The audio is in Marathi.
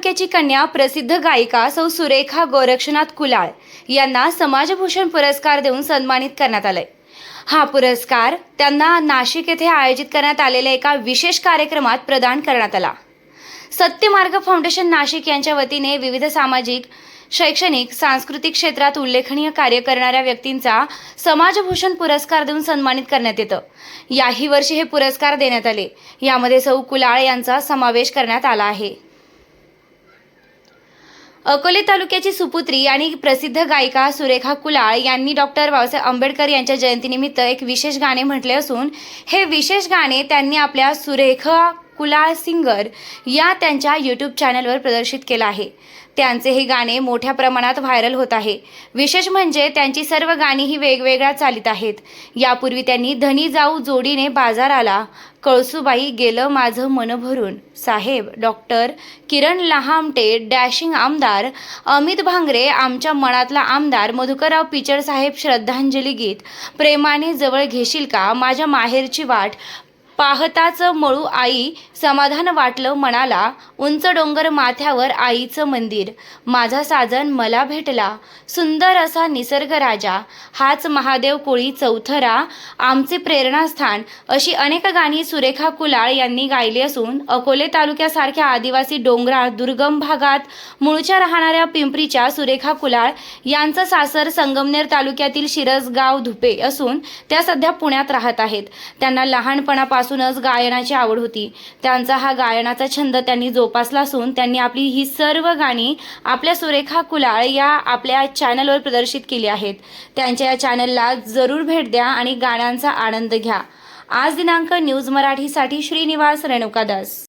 तालुक्याची कन्या प्रसिद्ध गायिका सौ सुरेखा गोरक्षनाथ कुलाळ यांना समाजभूषण पुरस्कार देऊन सन्मानित करण्यात आलंय. हा पुरस्कार त्यांना नाशिक येथे आयोजित करण्यात आलेल्या एका विशेष कार्यक्रमात प्रदान करण्यात आला. सत्यमार्ग फाउंडेशन नाशिक यांच्या वतीने विविध सामाजिक शैक्षणिक सांस्कृतिक क्षेत्रात उल्लेखनीय कार्य करणाऱ्या व्यक्तींचा समाजभूषण पुरस्कार देऊन सन्मानित करण्यात येतं. याही वर्षी हे पुरस्कार देण्यात आले. यामध्ये सौ कुलाळ यांचा समावेश करण्यात आला आहे. अकोले तालुक्याची सुपुत्री आणि प्रसिद्ध गायिका सुरेखा कुलाळ यांनी डॉक्टर बाबासाहेब आंबेडकर यांच्या जयंतीनिमित्त एक विशेष गाणे म्हटले असून हे विशेष गाणे त्यांनी आपल्या सुरेखा कुलाळ सिंगर या त्यांच्या यूट्यूब चॅनलवर प्रदर्शित केलं आहे. त्यांचे हे गाणे मोठ्या प्रमाणात व्हायरल होत आहे. विशेष म्हणजे त्यांची सर्व गाणी ही वेगवेगळ्या चालीत आहेत. यापूर्वी त्यांनी धनी जाऊ जोडीने बाजाराला कळसूबाई गेलं माझं मन भरून. साहेब डॉक्टर किरण लहामटे डॅशिंग आमदार अमित भांगरे आमच्या मनातला आमदार मधुकरराव पिचर साहेब श्रद्धांजली गीत प्रेमाने जवळ घेशील का? माझ्या माहेरची वाट पाहताच मळू आई समाधान वाटलं मनाला. उंच डोंगर माथ्यावर आईचं मंदिर. माझा साजन मला भेटला. सुंदर असा निसर्ग राजा. हाच महादेव कोळी चौथरा. आमचे प्रेरणास्थान. अशी अनेक गाणी सुरेखा कुलाळ यांनी गायली असून अकोले तालुक्यासारख्या आदिवासी डोंगराळ दुर्गम भागात मूळच्या राहणाऱ्या पिंपरीच्या सुरेखा कुलाळ यांचं सासर संगमनेर तालुक्यातील शिरसगाव धुपे असून त्या सध्या पुण्यात राहत आहेत. त्यांना लहानपणापासून लहानपणापासूनच गायनाची आवड होती. त्यांचा हा गायनाचा छंद त्यांनी जोपासला असून त्यांनी आपली ही सर्व गाणी आपल्या सुरेखा कुलाळ या आपल्या चॅनलवर प्रदर्शित केली आहेत. त्यांच्या या चॅनलला जरूर भेट द्या आणि गाण्यांचा आनंद घ्या. आज दिनांक न्यूज मराठीसाठी श्रीनिवास रेणुकादास